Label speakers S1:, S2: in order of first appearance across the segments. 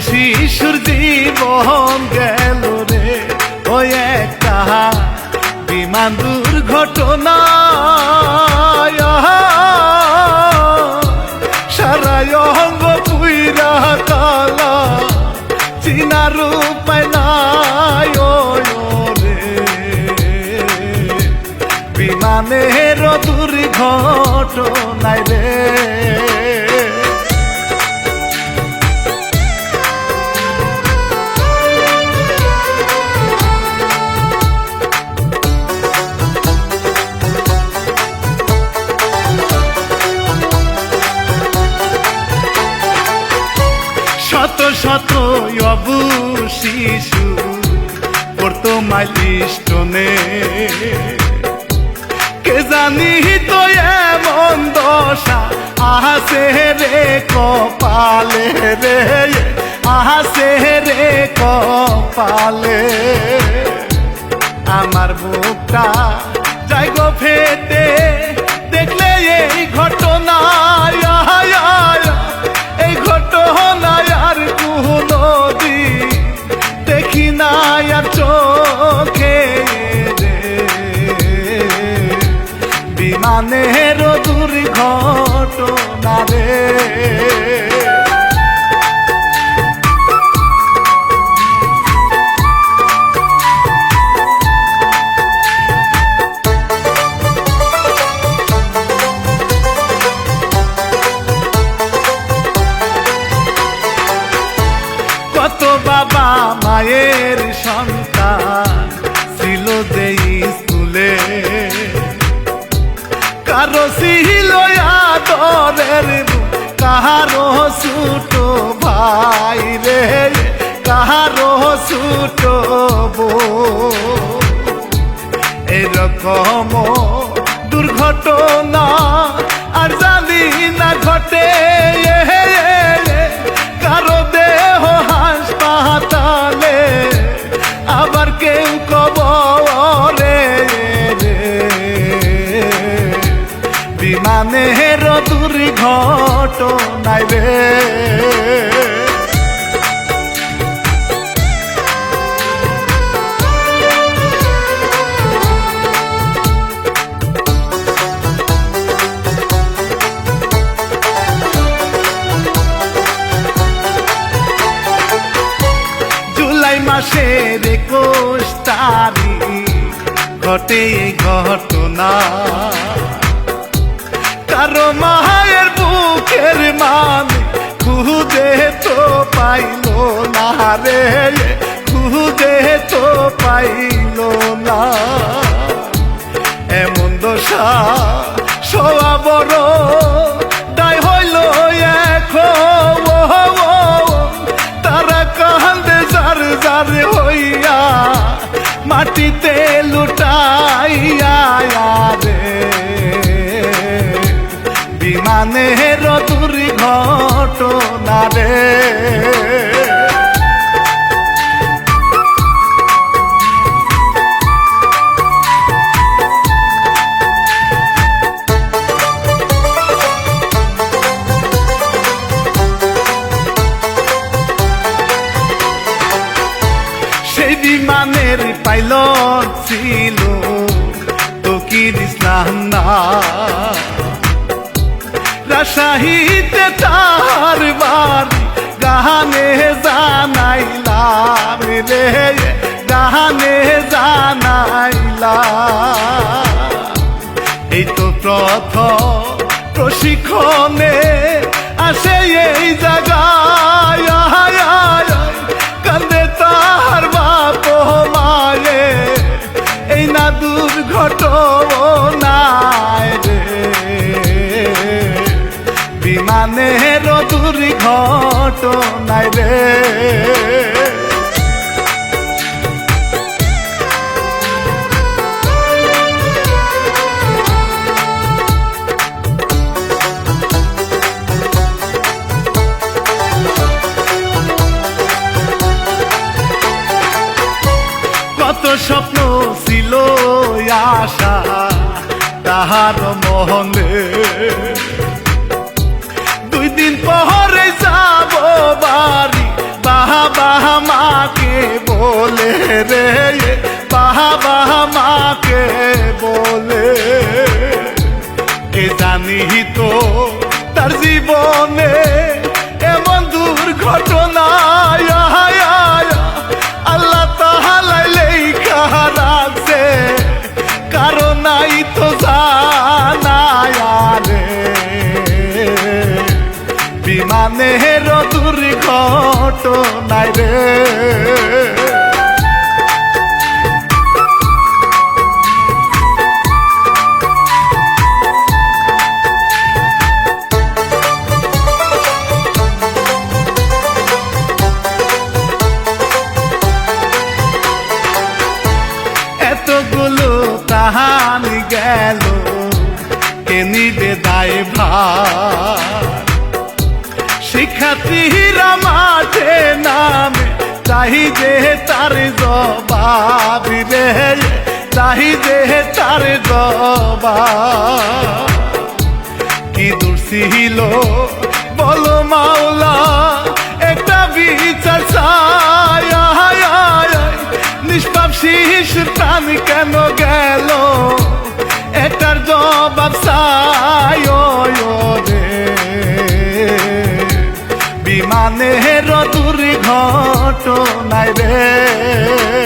S1: শিশুর জীবন গেল রে? ওই একটা বিমান দুর্ঘটনা। সারায় অঙ্গ পুইরা কালা চিনার নাই রে বিমানের দুর্ঘটনায় রে। শত শত অবু শিশু পড়তো মাইলিস্টনে কে জানি তো এমন দশা আহাসে রে কপালে রে, আহাসে রে কপালে। আমার বুকটা কত বাবা মায়ের সন্তান ছিল যে স্কুলে। কারও ছিল আদরের কাহারো ছোট ভাই রে, কাহারো ছোট এরকম দুর্ঘটনা আর জানি না ঘটে দুর্ঘটনায় রে মাসের একুশ তারিখ ঘটে ঘটনা। কারও মায়ের বুকের মান খুঁজে তো পাইল না রে। খুঁজে তো পাইল না। এমন দশা সোয়া বিমানের পাইলট ছিল। তকির ইসলাম না রাজশাহীতে তার বাড়ি গানে জানাইলাম রে গানে জানাইলাম। এই তো প্রথম প্রশিক্ষণে আসে এই জায়গায় কত স্বপ্ন ছিল আশা, তাহার মহলে। দুই দিন পরে যাব বাড়ি বাহা বাহা মাকে বলে রে তো জানায় রে বিমানের দুর্ঘটনায় রে। এতগুলো গেল। কে নিবে দায় ভার? শিক্ষার্থীরা মাঠে নামে চাহি যে তার জবাব রে। চাহি যে তার জবাব। কি দূর ছিল বলো মাওলা, একটা বিচার আয়। নিষ্পাপ শিশু প্রাণ কেন গেল? এটার জবাব বিমানে রে। বিমানের দুর্ঘটনায় রে।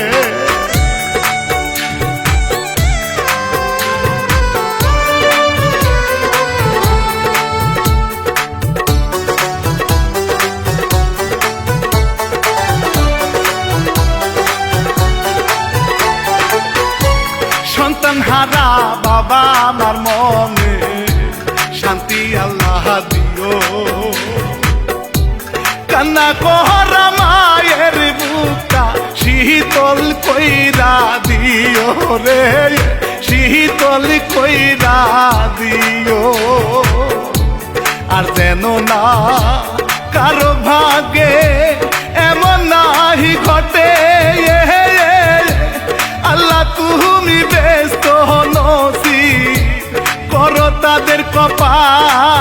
S1: হারা বাবা আমার মনে শান্তি আল্লাহ দিও। কান্না কহরা মায়ের বুকটা শীতল কইরা দিও রে, শীতল কইরা দিও। আর যেন না কারও ভাগে এমন নাহি ঘটে কপা